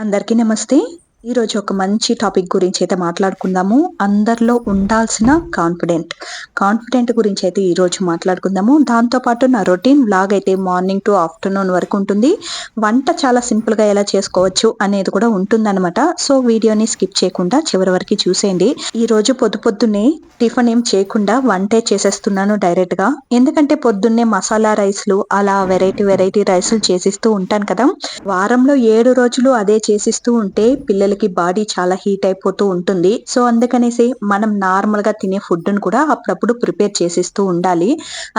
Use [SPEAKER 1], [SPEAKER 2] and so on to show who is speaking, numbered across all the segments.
[SPEAKER 1] అందరికీ నమస్తే. ఈరోజు ఒక మంచి టాపిక్ గురించి అయితే మాట్లాడుకుందాము. అందరిలో ఉండాల్సిన కాన్ఫిడెంట్. కాన్ఫిడెంట్ గురించి అయితే ఈరోజు మాట్లాడుకుందాము. దాంతోపాటు నా రొటీన్ వ్లాగ్ అయితే మార్నింగ్ టు ఆఫ్టర్నూన్ వరకు ఉంటుంది. వంట చాలా సింపుల్గా ఎలా చేసుకోవచ్చు అనేది కూడా ఉంటుందన్నమాట. సో వీడియోని స్కిప్ చేయకుండా చివరి వరకు చూసేయండి. ఈ రోజు పొద్దు పొద్దున్నే టిఫిన్ ఏం చేయకుండా వంటే చేసేస్తున్నాను డైరెక్ట్గా ఎందుకంటే పొద్దున్నే మసాలా రైస్లు అలా వెరైటీ వెరైటీ రైస్లు చేసిస్తూ ఉంటాను కదా. వారంలో ఏడు రోజులు అదే చేసిస్తూ ఉంటే పిల్లలు పిల్లలకి బాడీ చాలా హీట్ అయిపోతూ ఉంటుంది. సో అందుకనేసి మనం నార్మల్గా తినే ఫుడ్ను కూడా అప్పుడప్పుడు ప్రిపేర్ చేసిస్తూ ఉండాలి.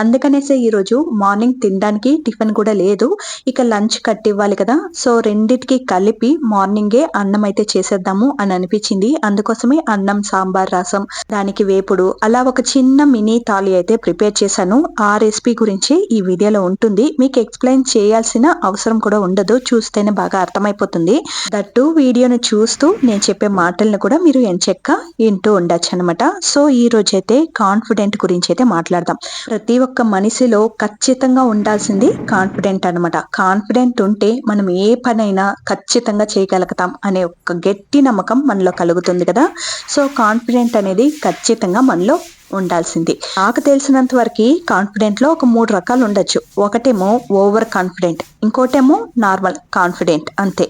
[SPEAKER 1] అందుకనేసి ఈరోజు మార్నింగ్ తినడానికి టిఫిన్ కూడా లేదు. ఇక లంచ్ కట్టివ్వాలి కదా. సో రెండిటికి కలిపి మార్నింగే అన్నం అయితే చేసేద్దాము అని అనిపించింది. అందుకోసమే అన్నం సాంబార్ రసం దానికి వేపుడు అలా ఒక చిన్న మినీ థాలీ అయితే ప్రిపేర్ చేశాను. ఆ రెసిపీ గురించి ఈ వీడియోలో ఉంటుంది. మీకు ఎక్స్ప్లెయిన్ చేయాల్సిన అవసరం కూడా ఉండదు. చూస్తేనే బాగా అర్థమైపోతుంది. దట్టు వీడియోను చూ చూస్తూ నేను చెప్పే మాటలను కూడా మీరు ఎంచెక్క వింటూ ఉండొచ్చు అనమాట సో ఈ రోజైతే కాన్ఫిడెంట్ గురించి అయితే మాట్లాడదాం. ప్రతి ఒక్క మనిషిలో ఖచ్చితంగా ఉండాల్సింది కాన్ఫిడెంట్ అనమాట కాన్ఫిడెంట్ ఉంటే మనం ఏ పనైనా ఖచ్చితంగా చేయగలుగుతాం అనే ఒక గట్టి నమ్మకం మనలో కలుగుతుంది కదా. సో కాన్ఫిడెంట్ అనేది ఖచ్చితంగా మనలో ఉండాల్సింది. నాకు తెలిసినంత వరకు కాన్ఫిడెంట్లో ఒక మూడు రకాలు ఉండొచ్చు. ఒకటేమో ఓవర్ కాన్ఫిడెంట్ ఇంకోటేమో నార్మల్ కాన్ఫిడెంట్ అంతే.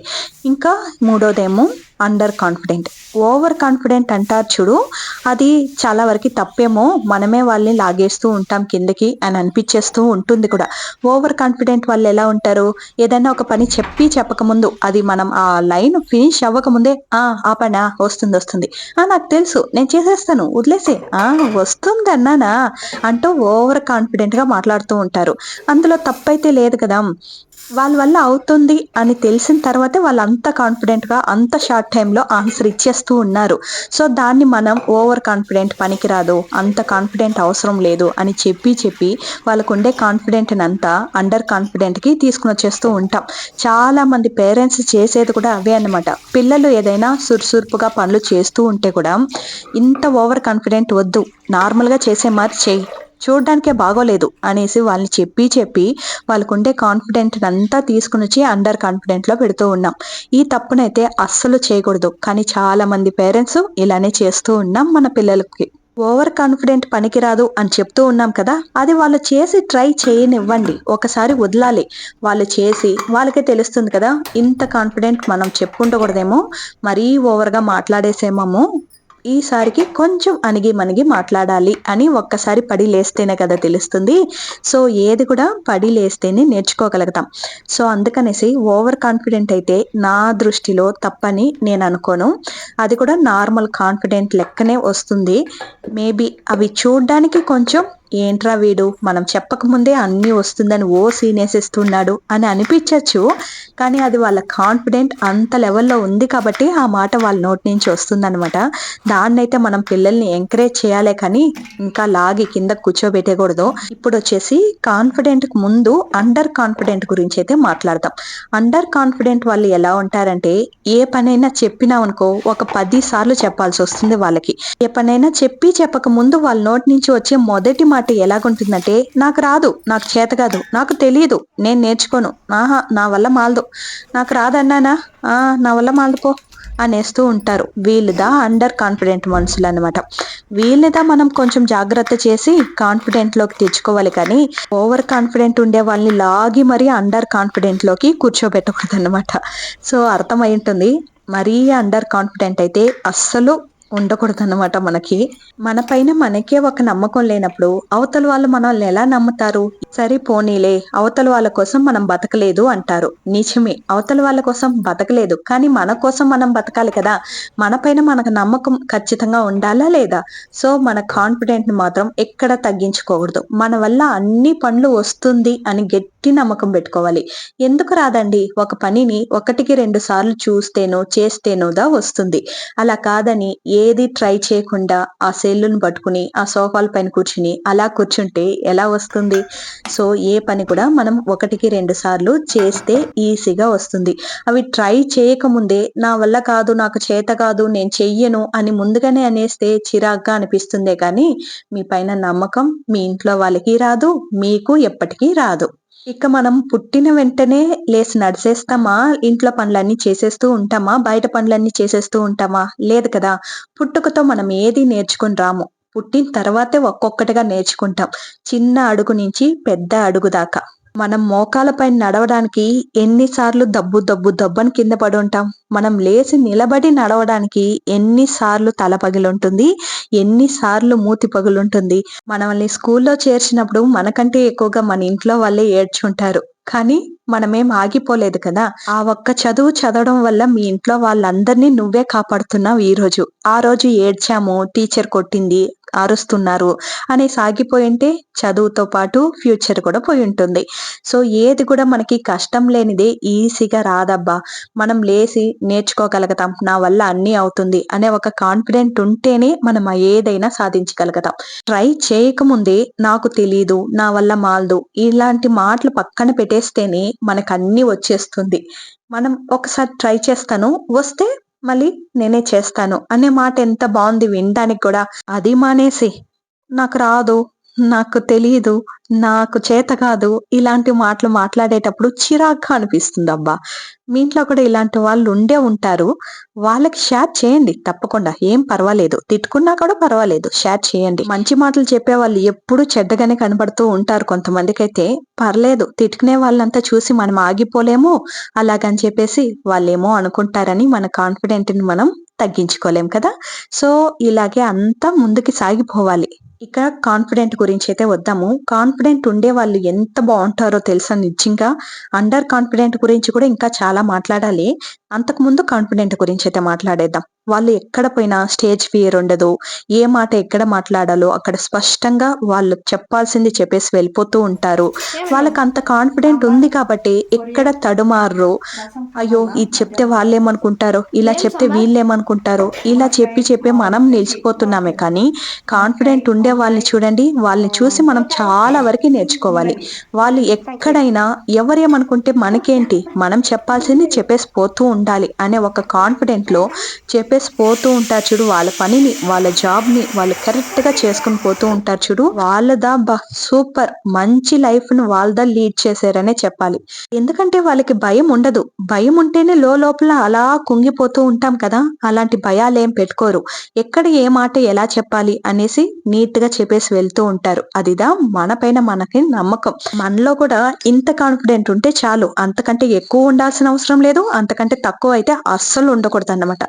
[SPEAKER 1] ఇంకా మూడోదేమో అండర్ కాన్ఫిడెంట్. ఓవర్ కాన్ఫిడెంట్ అంటారు చూడు అది చాలా వరకు తప్పేమో మనమే వాళ్ళని లాగేస్తూ ఉంటాం కిందకి అని అనిపించేస్తూ ఉంటుంది కూడా. ఓవర్ కాన్ఫిడెంట్ వాళ్ళు ఎలా ఉంటారు? ఏదైనా ఒక పని చెప్పి చెప్పకముందు అది మనం ఆ లైన్ ఫినిష్ అవ్వకముందే ఆ ఆ పని? వస్తుంది వస్తుంది. ఆ నాకు తెలుసు నేను చేసేస్తాను వదిలేసే. ఆ వస్తుంది అన్నానా అంటూ ఓవర్ కాన్ఫిడెంట్గా మాట్లాడుతూ ఉంటారు. అందులో తప్పైతే లేదు కదా. వాళ్ళ వల్ల అవుతుంది అని తెలిసిన తర్వాతే వాళ్ళు అంత కాన్ఫిడెంట్గా అంత షార్ట్ టైంలో ఆన్సర్ ఇచ్చేస్తూ ఉన్నారు. సో దాన్ని మనం ఓవర్ కాన్ఫిడెంట్ పనికిరాదు అంత కాన్ఫిడెంట్ అవసరం లేదు అని చెప్పి చెప్పి వాళ్ళకు ఉండే కాన్ఫిడెంట్ అంతా అండర్ కాన్ఫిడెంట్కి తీసుకుని వచ్చేస్తూ ఉంటాం. చాలా మంది పేరెంట్స్ చేసేది కూడా అవే అనమాట పిల్లలు ఏదైనా సురుసురుపుగా పనులు చేస్తూ ఉంటే కూడా ఇంత ఓవర్ కాన్ఫిడెంట్ వద్దు. నార్మల్గా చేసే మాది చెయ్యి. చూడడానికే బాగోలేదు అనేసి వాళ్ళని చెప్పి చెప్పి వాళ్ళకు ఉండే కాన్ఫిడెంట్ అంతా తీసుకుని వచ్చి అండర్ కాన్ఫిడెంట్లో పెడుతూ ఉన్నాం. ఈ తప్పునైతే అస్సలు చేయకూడదు. కానీ చాలా మంది పేరెంట్స్ ఇలానే చేస్తూ ఉన్నాం మన పిల్లలకి. ఓవర్ కాన్ఫిడెంట్ పనికిరాదు అని చెప్తూ ఉన్నాం కదా అది వాళ్ళు చేసి ట్రై చేయనివ్వండి. ఒకసారి వదలాలి. వాళ్ళు చేసి వాళ్ళకే తెలుస్తుంది కదా ఇంత కాన్ఫిడెంట్ మనం చెప్పుకుంటకూడదేమో మరీ ఓవర్గా మాట్లాడేసేమో ఈసారికి కొంచెం అణిగి మనిగి మాట్లాడాలి అని ఒక్కసారి పడి లేస్తేనే కదా తెలుస్తుంది. సో ఏది కూడా పడి లేస్తేనే నేర్చుకోగలుగుతాం. సో అందుకనేసి ఓవర్ కాన్ఫిడెంట్ అయితే నా దృష్టిలో తప్పని నేను అనుకోను. అది కూడా నార్మల్ కాన్ఫిడెంట్ లెక్కనే వస్తుంది. మేబీ అవి చూడడానికి కొంచెం ఏంట్రా వీడు? మనం చెప్పకముందే అన్నీ వస్తుందని ఓ సీనేసిస్తున్నాడు అని అనిపించవచ్చు కానీ అది వాళ్ళ కాన్ఫిడెంట్ అంత లెవెల్లో ఉంది కాబట్టి ఆ మాట వాళ్ళ నోటి నుంచి వస్తుందనమాట దాన్నైతే మనం పిల్లల్ని ఎంకరేజ్ చేయాలి కానీ ఇంకా లాగి కింద కూర్చోబెట్టకూడదు. ఇప్పుడు వచ్చేసి కాన్ఫిడెంట్ ముందు అండర్ కాన్ఫిడెంట్ గురించి అయితే మాట్లాడదాం. అండర్ కాన్ఫిడెంట్ వాళ్ళు ఎలా ఉంటారంటే ఏ పనైనా చెప్పినామనుకో ఒక పది సార్లు చెప్పాల్సి వస్తుంది వాళ్ళకి. ఏ పనైనా చెప్పి చెప్పక ముందు వాళ్ళ నోటి నుంచి వచ్చే మొదటి మాట మాట ఎలాగుంటుందంటే నాకు రాదు నాకు చేత కాదు నాకు తెలియదు నేను నేర్చుకోను ఆహా నా వల్ల మాలదు. నాకు రాదన్నానా? నా వల్ల మాలిపో అనేస్తూ ఉంటారు. వీళ్ళదా అండర్ కాన్ఫిడెంట్ మనుషులు అనమాట వీళ్ళదా మనం కొంచెం జాగ్రత్త చేసి కాన్ఫిడెంట్లోకి తెచ్చుకోవాలి కానీ ఓవర్ కాన్ఫిడెంట్ ఉండే వాళ్ళని లాగి మరీ అండర్ కాన్ఫిడెంట్లోకి కూర్చోబెట్టకూడదు అనమాట సో అర్థమై ఉంటుంది. మరీ అండర్ కాన్ఫిడెంట్ అయితే అస్సలు ఉండకూడదు అనమాట మనకి. మన పైన మనకే ఒక నమ్మకం లేనప్పుడు అవతల వాళ్ళు మనల్ని ఎలా నమ్ముతారు? సరే పోనీలే అవతల వాళ్ళ కోసం మనం బతకలేదు అంటారు. నిజమే అవతల వాళ్ళ కోసం బతకలేదు. కానీ మన కోసం మనం బతకాలి కదా? మన పైన మనకు నమ్మకం ఖచ్చితంగా ఉండాలా లేదా? సో మన కాన్ఫిడెంట్ని మాత్రం ఎక్కడ తగ్గించుకోకూడదు. మన వల్ల అన్ని పనులు వస్తుంది అని గట్టి నమ్మకం పెట్టుకోవాలి. ఎందుకు రాదండి? ఒక పనిని ఒకటికి రెండు సార్లు చూస్తేనో చేస్తేనోదా వస్తుంది. అలా కాదని ఏది ట్రై చేయకుండా ఆ సెల్లును పట్టుకుని ఆ సోఫాల పైన కూర్చుని అలా కూర్చుంటే ఎలా వస్తుంది? సో ఏ పని కూడా మనం ఒకటికి రెండు సార్లు చేస్తే ఈజీగా వస్తుంది. అవి ట్రై చేయకముందే నా వల్ల కాదు నాకు చేత కాదు నేను చెయ్యను అని ముందుగానే అనేస్తే చిరాగ్గా అనిపిస్తుందే కానీ మీ పైన నమ్మకం మీ ఇంట్లో వాళ్ళకి రాదు మీకు ఎప్పటికీ రాదు. ఇక మనం పుట్టిన వెంటనే లేచి నడిచేస్తామా? ఇంట్లో పనులన్నీ చేసేస్తూ ఉంటామా? బయట పనులన్నీ చేసేస్తూ ఉంటామా? లేదు కదా. పుట్టుకతో మనం ఏది నేర్చుకుని రాము? పుట్టిన తర్వాతే ఒక్కొక్కటిగా నేర్చుకుంటాం. చిన్న అడుగు నుంచి పెద్ద అడుగు దాకా. మనం మోకాలపై నడవడానికి ఎన్నిసార్లు దబ్బు దబ్బు దబ్బని కింద పడి ఉంటాం. మనం లేచి నిలబడి నడవడానికి ఎన్నిసార్లు తల పగిలుంటుంది ఎన్నిసార్లు మూతి పగులుంటుంది. మనల్ని స్కూల్లో చేర్చినప్పుడు మనకంటే ఎక్కువగా మన ఇంట్లో వాళ్ళే ఏడ్చుంటారు. కానీ మనమేం ఆగిపోలేదు కదా. ఆ ఒక్క చదువు చదవడం వల్ల మీ ఇంట్లో వాళ్ళందరినీ నువ్వే కాపాడుతున్నావు ఈ రోజు ఆ రోజు ఏడ్చాము టీచర్ కొట్టింది అరుస్తున్నారు అని సాగిపోయింటే చదువుతో పాటు ఫ్యూచర్ కూడా పోయి ఉంటుంది. సో ఏది కూడా మనకి కష్టం లేనిదే ఈజీగా రాదబ్బా. మనం లేసి నేర్చుకోగలుగుతాం. నా వల్ల అన్నీ అవుతుంది అనే ఒక కాన్ఫిడెంట్ ఉంటేనే మనం ఏదైనా సాధించగలుగుతాం. ట్రై చేయకముందే నాకు తెలీదు నా వల్ల మాలదు. ఇలాంటి మాటలు పక్కన పెట్టేస్తేనే మనకు అన్ని వచ్చేస్తుంది. మనం ఒకసారి ట్రై చేస్తాను. వస్తే మళ్ళీ నేనే చేస్తాను అనే మాట ఎంత బాగుంది వినడానికి కూడా. అది మానేసి. నాకు రాదు. నాకు తెలియదు నాకు చేత కాదు ఇలాంటి మాటలు మాట్లాడేటప్పుడు చిరాగ్గా అనిపిస్తుంది అబ్బా మీ ఇంట్లో కూడా ఇలాంటి వాళ్ళు ఉండే ఉంటారు. వాళ్ళకి షేర్ చేయండి. తప్పకుండా. ఏం పర్వాలేదు. తిట్టుకున్నా కూడా పర్వాలేదు. షేర్ చేయండి. మంచి మాటలు చెప్పే వాళ్ళు ఎప్పుడు చెడ్డగానే కనబడుతూ ఉంటారు కొంతమందికి అయితే పర్లేదు. తిట్టుకునే వాళ్ళంతా చూసి మనం ఆగిపోలేము. అలాగని చెప్పేసి వాళ్ళేమో అనుకుంటారని మన కాన్ఫిడెంట్ని మనం తగ్గించుకోలేం కదా. సో ఇలాగే అంతా ముందుకి సాగిపోవాలి. ఇక్కడ కాన్ఫిడెంట్ గురించి అయితే వద్దాము. కాన్ఫిడెంట్ ఉండే వాళ్ళు ఎంత బాగుంటారో తెలుసా నిజంగా? అండర్ కాన్ఫిడెంట్ గురించి కూడా ఇంకా చాలా మాట్లాడాలి. అంతకు ముందు కాన్ఫిడెంట్ గురించి అయితే మాట్లాడేద్దాం. వాళ్ళు ఎక్కడ పోయినా స్టేజ్ ఫియర్ ఉండదు. ఏ మాట ఎక్కడ మాట్లాడాలో అక్కడ స్పష్టంగా వాళ్ళు చెప్పాల్సింది చెప్పేసి వెళ్ళిపోతూ ఉంటారు. వాళ్ళకి అంత కాన్ఫిడెంట్ ఉంది కాబట్టి ఎక్కడ తడుమారు అయ్యో ఇది చెప్తే వాళ్ళు ఏమనుకుంటారో ఇలా చెప్తే వీళ్ళు ఏమనుకుంటారో ఇలా చెప్పి చెప్పి మనం నిలిచిపోతున్నామే కానీ కాన్ఫిడెంట్ ఉండే వాళ్ళని చూడండి. వాళ్ళని చూసి మనం చాలా వరకు నేర్చుకోవాలి. వాళ్ళు ఎక్కడైనా ఎవరేమనుకుంటే మనకేంటి? మనం చెప్పాల్సింది చెప్పేసి పోతూ ఉండాలి అనే ఒక కాన్ఫిడెంట్లో చెప్పేసి పోతూ ఉంటారు చూడు వాళ్ళ పనిని వాళ్ళ జాబ్ని వాళ్ళు కరెక్ట్గా చేసుకుని పోతూ ఉంటారు చూడు. వాళ్ళదా బా సూపర్ మంచి లైఫ్ను వాళ్ళదా లీడ్ చేశారనే చెప్పాలి. ఎందుకంటే వాళ్ళకి భయం ఉండదు. భయం ఉంటేనే లో లోపల అలా కుంగిపోతూ ఉంటాం కదా. అలాంటి భయాలు ఏం పెట్టుకోరు. ఎక్కడ ఏ మాట ఎలా చెప్పాలి అనేసి నీట్గా చెప్పేసి వెళ్తూ ఉంటారు. అదిదా మన పైన మనకి నమ్మకం. మనలో కూడా ఇంత కాన్ఫిడెంట్ ఉంటే చాలు. అంతకంటే ఎక్కువ ఉండాల్సిన అవసరం లేదు. అంతకంటే తక్కువ అయితే అస్సలు ఉండకూడదు అన్నమాట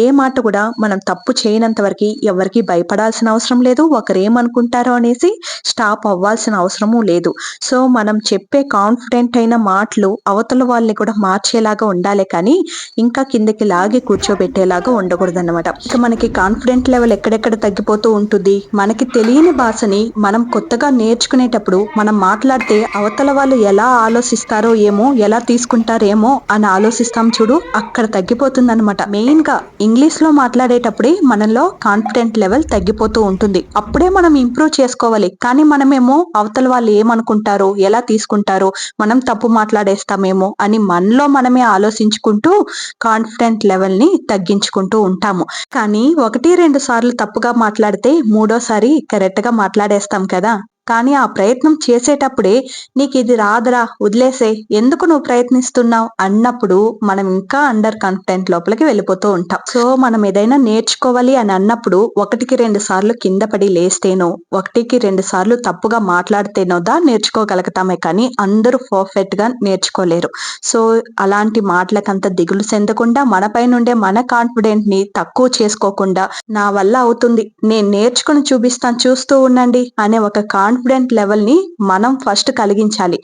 [SPEAKER 1] ఏ మాట కూడా మనం తప్పు చేయనంత వరకు ఎవరికి భయపడాల్సిన అవసరం లేదు. ఒకరు ఏమనుకుంటారో అనేసి స్టాప్ అవ్వాల్సిన అవసరము లేదు. సో మనం చెప్పే కాన్ఫిడెంట్ అయిన మాటలు అవతల వాళ్ళని కూడా మార్చేలాగా ఉండాలి కానీ ఇంకా కిందకి లాగి కూర్చోబెట్టేలాగా ఉండకూడదు అనమాట ఇక మనకి కాన్ఫిడెంట్ లెవెల్ ఎక్కడెక్కడ తగ్గిపోతూ ఉంటుంది. మనకి తెలియని భాషని మనం కొత్తగా నేర్చుకునేటప్పుడు మనం మాట్లాడితే అవతల వాళ్ళు ఎలా ఆలోచిస్తారో ఏమో ఎలా తీసుకుంటారేమో అని ఆలోచిస్తాం చూడు. అక్కడ తగ్గిపోతుందనమాట మెయిన్గా ఇంగ్లీష్లో మాట్లాడేటప్పుడే మనలో కాన్ఫిడెంట్ లెవెల్ తగ్గిపోతూ ఉంటుంది. అప్పుడే మనం ఇంప్రూవ్ చేసుకోవాలి. కానీ మనమేమో అవతల వాళ్ళు ఏమనుకుంటారో ఎలా తీసుకుంటారో మనం తప్పు మాట్లాడేస్తామేమో అని మనలో మనమే ఆలోచించుకుంటూ కాన్ఫిడెంట్ లెవెల్ని తగ్గించుకుంటూ ఉంటాము. కానీ ఒకటి రెండు సార్లు తప్పుగా మాట్లాడితే మూడోసారి కరెక్ట్గా మాట్లాడేస్తాం కదా. కానీ ఆ ప్రయత్నం చేసేటప్పుడే నీకు ఇది రాదురా వదిలేసే. ఎందుకు నువ్వు ప్రయత్నిస్తున్నావు? అన్నప్పుడు మనం ఇంకా అండర్ కాన్ఫిడెంట్ లోపలికి వెళ్ళిపోతూ ఉంటాం. సో మనం ఏదైనా నేర్చుకోవాలి అని అన్నప్పుడు ఒకటికి రెండు సార్లు కింద పడి లేస్తేనో ఒకటికి రెండు సార్లు తప్పుగా మాట్లాడితేనో దా నేర్చుకోగలుగుతామే కానీ అందరూ పర్ఫెక్ట్గా నేర్చుకోలేరు. సో అలాంటి మాటలకంత దిగులు చెందకుండా మన నుండే మన కాన్ఫిడెంట్ని తక్కువ చేసుకోకుండా నా వల్ల అవుతుంది. నేను నేర్చుకుని చూపిస్తాను చూస్తూ ఉండండి అనే ఒక కాన్ఫిడెంట్ లెవెల్ని మనం ఫస్ట్ కలిగించాలి.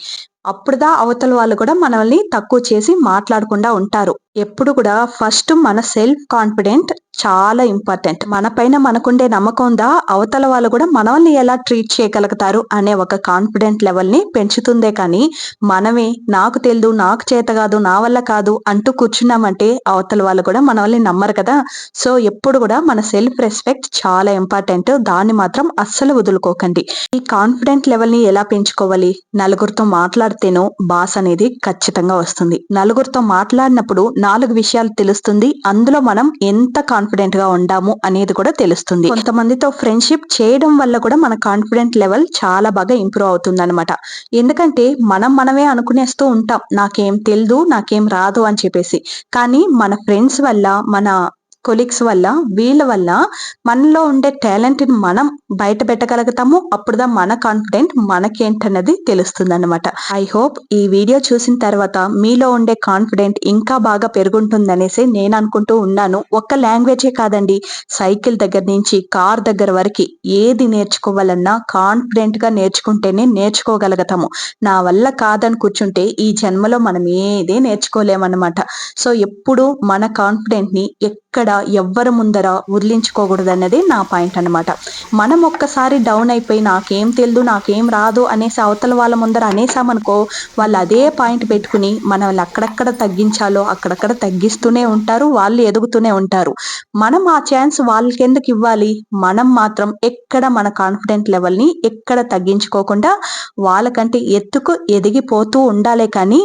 [SPEAKER 1] అప్పుడుదా అవతల వాళ్ళు కూడా మనల్ని తక్కువ చేసి మాట్లాడకుండా ఉంటారు. ఎప్పుడు కూడా ఫస్ట్ మన సెల్ఫ్ కాన్ఫిడెంట్ చాలా ఇంపార్టెంట్ మన పైన మనకుండే నమ్మకం ఉందా? అవతల వాళ్ళు కూడా మనల్ని ఎలా ట్రీట్ చేయగలుగుతారు అనే ఒక కాన్ఫిడెంట్ లెవెల్ని పెంచుతుందే కానీ మనమే నాకు తెలియదు నాకు చేత కాదు నా వల్ల కాదు అంటూ కూర్చున్నామంటే అవతల వాళ్ళు కూడా మనల్ని నమ్మరు కదా. సో ఎప్పుడు కూడా మన సెల్ఫ్ రెస్పెక్ట్ చాలా ఇంపార్టెంట్ దాన్ని మాత్రం అస్సలు వదులుకోకండి. ఈ కాన్ఫిడెంట్ లెవెల్ని ఎలా పెంచుకోవాలి? నలుగురితో మాట్లాడితేనో బాస్ అనేది ఖచ్చితంగా వస్తుంది. నలుగురితో మాట్లాడినప్పుడు నాలుగు విషయాలు తెలుస్తుంది. అందులో మనం ఎంత కాన్ఫిడెంట్గా ఉండాము అనేది కూడా తెలుస్తుంది. కొంతమందితో ఫ్రెండ్షిప్ చేయడం వల్ల కూడా మన కాన్ఫిడెంట్ లెవెల్ చాలా బాగా ఇంప్రూవ్ అవుతుంది అనమాట ఎందుకంటే మనం మనమే అనుకునేస్తూ ఉంటాం. నాకేం తెలియదు నాకేం రాదు అని చెప్పేసి. కానీ మన ఫ్రెండ్స్ వల్ల మన కొలీగ్స్ వల్ల వీళ్ళ వల్ల మనలో ఉండే టాలెంట్ని మనం బయట పెట్టగలుగుతాము. అప్పుడుదా మన కాన్ఫిడెంట్ మనకేంటన్నది తెలుస్తుంది అనమాట ఐ హోప్ ఈ వీడియో చూసిన తర్వాత మీలో ఉండే కాన్ఫిడెంట్ ఇంకా బాగా పెరుగుంటుందనేసి నేను అనుకుంటూ ఉన్నాను. ఒక్క లాంగ్వేజే కాదండి. సైకిల్ దగ్గర నుంచి కార్ దగ్గర వరకు ఏది నేర్చుకోవాలన్నా కాన్ఫిడెంట్గా నేర్చుకుంటేనే నేర్చుకోగలుగుతాము. నా వల్ల కాదని కూర్చుంటే ఈ జన్మలో మనం ఏదే నేర్చుకోలేమన్నమాట. సో ఎప్పుడు మన కాన్ఫిడెంట్ని ఎక్కువ ఎక్కడ ఎవ్వరి ముందర వదిలించుకోకూడదు అన్నది నా పాయింట్ అనమాట మనం ఒక్కసారి డౌన్ అయిపోయి నాకేం తెలియదు నాకేం రాదు అనేసి అవతల వాళ్ళ ముందర అనేసామనుకో వాళ్ళు అదే పాయింట్ పెట్టుకుని మనల్ని అక్కడక్కడ తగ్గించాలో అక్కడక్కడ తగ్గిస్తూనే ఉంటారు వాళ్ళు ఎదుగుతూనే ఉంటారు. మనం ఆ ఛాన్స్ వాళ్ళకి ఎందుకు ఇవ్వాలి? మనం మాత్రం ఎక్కడ మన కాన్ఫిడెంట్ లెవెల్ని ఎక్కడ తగ్గించుకోకుండా వాళ్ళకంటే ఎత్తుకు ఎదిగిపోతూ ఉండాలే కానీ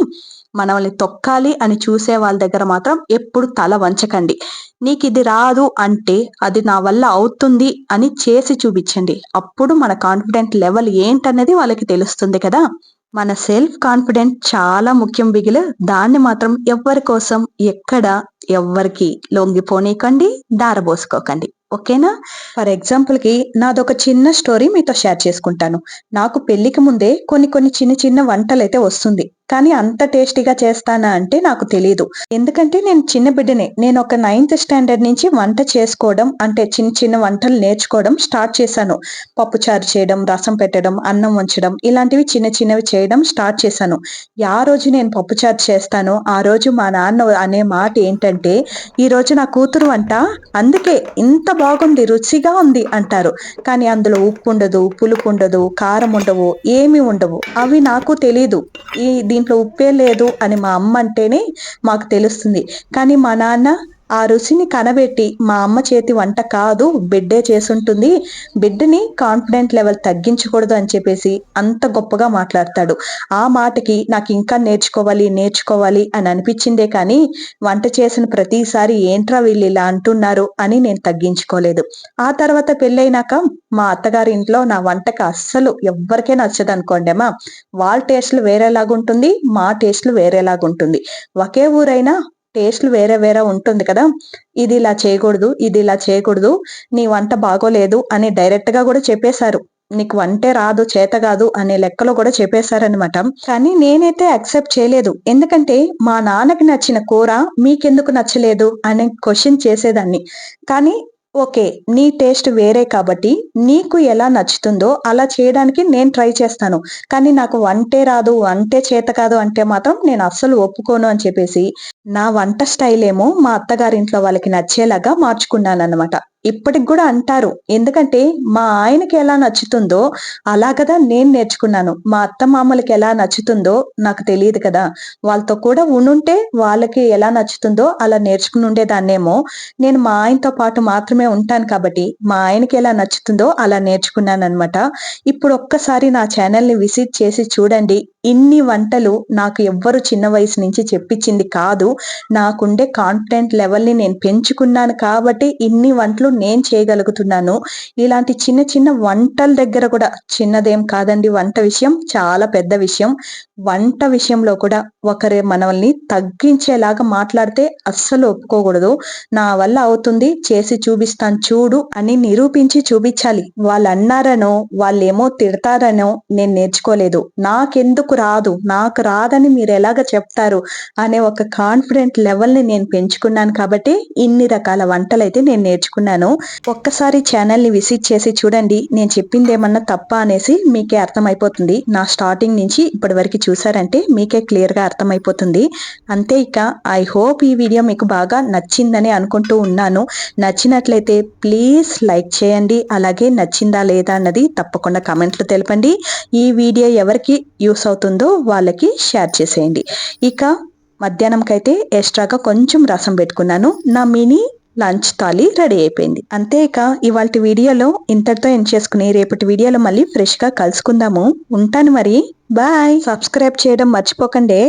[SPEAKER 1] మనల్ని తొక్కాలి అని చూసే వాళ్ళ దగ్గర మాత్రం ఎప్పుడు తల వంచకండి. నీకు ఇది రాదు అంటే అది నా వల్ల అవుతుంది అని చేసి చూపించండి. అప్పుడు మన కాన్ఫిడెంట్ లెవెల్ ఏంటనేది వాళ్ళకి తెలుస్తుంది కదా. మన సెల్ఫ్ కాన్ఫిడెంట్ చాలా ముఖ్యం బిగిలు. దాన్ని మాత్రం ఎవరి కోసం ఎక్కడ ఎవ్వరికి లొంగిపోనీకండి దారబోసుకోకండి ఓకేనా? ఫర్ ఎగ్జాంపుల్కి నాదొక చిన్న స్టోరీ మీతో షేర్ చేసుకుంటాను. నాకు పెళ్ళికి ముందే కొన్ని కొన్ని చిన్న చిన్న వంటలు అయితే వస్తుంది. కానీ అంత టేస్టీగా చేస్తానా అంటే నాకు తెలియదు ఎందుకంటే నేను చిన్న బిడ్డనే. నేను ఒక నైన్త్ స్టాండర్డ్ నుంచి వంట చేసుకోవడం అంటే చిన్న చిన్న వంటలు నేర్చుకోవడం స్టార్ట్ చేశాను. పప్పుచారు చేయడం రసం పెట్టడం అన్నం ఉంచడం ఇలాంటివి చిన్న చిన్నవి చేయడం స్టార్ట్ చేశాను. ఆ రోజు నేను పప్పుచారు చేస్తానో ఆ రోజు మా నాన్న అనే మాట ఏంటంటే ఈ రోజు నా కూతురు వంట అందుకే ఇంత బాగుంది రుచిగా ఉంది అంటారు. కానీ అందులో ఉప్పు ఉండదు పులుపు ఉండదు కారం ఉండవు ఏమి ఉండవు. అవి నాకు తెలియదు ఈ దీంట్లో ఉప్పే లేదు అని మా అమ్మ అంటేనే మాకు తెలుస్తుంది. కానీ మా నాన్న ఆ రుచిని కనబెట్టి మా అమ్మ చేతి వంట కాదు బిడ్డే చేసుంటుంది బిడ్డని కాన్ఫిడెంట్ లెవెల్ తగ్గించకూడదు అని చెప్పేసి అంత గొప్పగా మాట్లాడతాడు. ఆ మాటకి నాకు ఇంకా నేర్చుకోవాలి నేర్చుకోవాలి అని అనిపించిందే కానీ వంట చేసిన ప్రతిసారి ఏంట్రా వీళ్ళు ఇలా అంటున్నారు అని నేను తగ్గించుకోలేదు. ఆ తర్వాత పెళ్ళైనాక మా అత్తగారి ఇంట్లో నా వంటకి అస్సలు ఎవ్వరికే నచ్చదు అనుకోండేమా వాళ్ళ టేస్ట్లు వేరేలాగుంటుంది మా టేస్ట్లు వేరేలాగుంటుంది. ఒకే ఊరైనా టేస్ట్లు వేరే వేరే ఉంటుంది కదా. ఇది ఇలా చేయకూడదు ఇది ఇలా చేయకూడదు నీ వంట బాగోలేదు అని డైరెక్ట్గా కూడా చెప్పేశారు. నీకు వంటే రాదు చేత కాదు అనే లెక్కలో కూడా చెప్పేశారనమాట కానీ నేనైతే అక్సెప్ట్ చేయలేదు. ఎందుకంటే మా నాన్నకి నచ్చిన కూర మీకెందుకు నచ్చలేదు అనే క్వశ్చన్ చేసేదాన్ని. కానీ ఓకే నీ టేస్ట్ వేరే కాబట్టి నీకు ఎలా నచ్చుతుందో అలా చేయడానికి నేను ట్రై చేస్తాను. కానీ నాకు వంటే రాదు వంటే చేత కాదు అంటే మాత్రం నేను అస్సలు ఒప్పుకోను అని చెప్పేసి నా వంట స్టైల్ ఏమో మా అత్తగారింట్లో వాళ్ళకి నచ్చేలాగా మార్చుకున్నాను అనమాట ఇప్పటికి కూడా అంటారు. ఎందుకంటే మా ఆయనకి ఎలా నచ్చుతుందో అలా కదా నేను నేర్చుకున్నాను. మా అత్త మామలకి ఎలా నచ్చుతుందో నాకు తెలియదు కదా. వాళ్ళతో కూడా ఉండుంటే వాళ్ళకి ఎలా నచ్చుతుందో అలా నేర్చుకుని ఉండేదాన్నేమో. నేను మా ఆయనతో పాటు మాత్రమే ఉంటాను కాబట్టి మా ఆయనకి ఎలా నచ్చుతుందో అలా నేర్చుకున్నాను అనమాట ఇప్పుడు ఒక్కసారి నా ఛానల్ని విజిట్ చేసి చూడండి. ఇన్ని వంటలు నాకు ఎవ్వరు చిన్న వయసు నుంచి చెప్పించింది కాదు. నాకుండే కాన్ఫిడెంట్ లెవెల్ని నేను పెంచుకున్నాను కాబట్టి ఇన్ని వంటలు నేను చేయగలుగుతున్నాను. ఇలాంటి చిన్న చిన్న వంటల దగ్గర కూడా చిన్నదేం కాదండి వంట విషయం చాలా పెద్ద విషయం. వంట విషయంలో కూడా ఒకరి మనల్ని తగ్గించేలాగా మాట్లాడితే అస్సలు ఒప్పుకోకూడదు. నా వల్ల అవుతుంది చేసి చూపిస్తాను చూడు అని నిరూపించి చూపించాలి. వాళ్ళు అన్నారనో వాళ్ళేమో తిడతారనో నేను నేర్చుకోలేదు. నాకెందుకు రాదు. నాకు రాదని మీరు ఎలాగ చెప్తారు అనే ఒక కాన్ఫిడెంట్ లెవెల్ని నేను పెంచుకున్నాను కాబట్టి ఇన్ని రకాల వంటలు అయితే నేను నేర్చుకున్నాను. ఒక్కసారి ఛానల్ని విజిట్ చేసి చూడండి. నేను చెప్పింది ఏమన్నా తప్ప అనేసి మీకే అర్థమైపోతుంది. నా స్టార్టింగ్ నుంచి ఇప్పటి వరకు చూసారంటే మీకే క్లియర్గా అర్థమైపోతుంది. అంతే ఇక ఐ హోప్ ఈ వీడియో మీకు బాగా నచ్చిందని అనుకుంటూ ఉన్నాను. నచ్చినట్లయితే ప్లీజ్ లైక్ చేయండి. అలాగే నచ్చిందా లేదా అన్నది తప్పకుండా కమెంట్లు తెలపండి. ఈ వీడియో ఎవరికి యూస్ అవుతుంది అవుతుందో వాళ్ళకి షేర్ చేసేయండి. ఇక మధ్యాహ్నంకైతే ఎక్స్ట్రాగా కొంచెం రసం పెట్టుకున్నాను. నా మినీ లంచ్ థాలీ రెడీ అయిపోయింది. అంతే ఇక ఇవాళ వీడియోలో ఇంతటితో ఎండ్ చేసుకుని రేపటి వీడియోలో మళ్ళీ ఫ్రెష్గా కలుసుకుందాము. ఉంటాను మరి. బాయ్ సబ్స్క్రైబ్ చేయడం మర్చిపోకండి.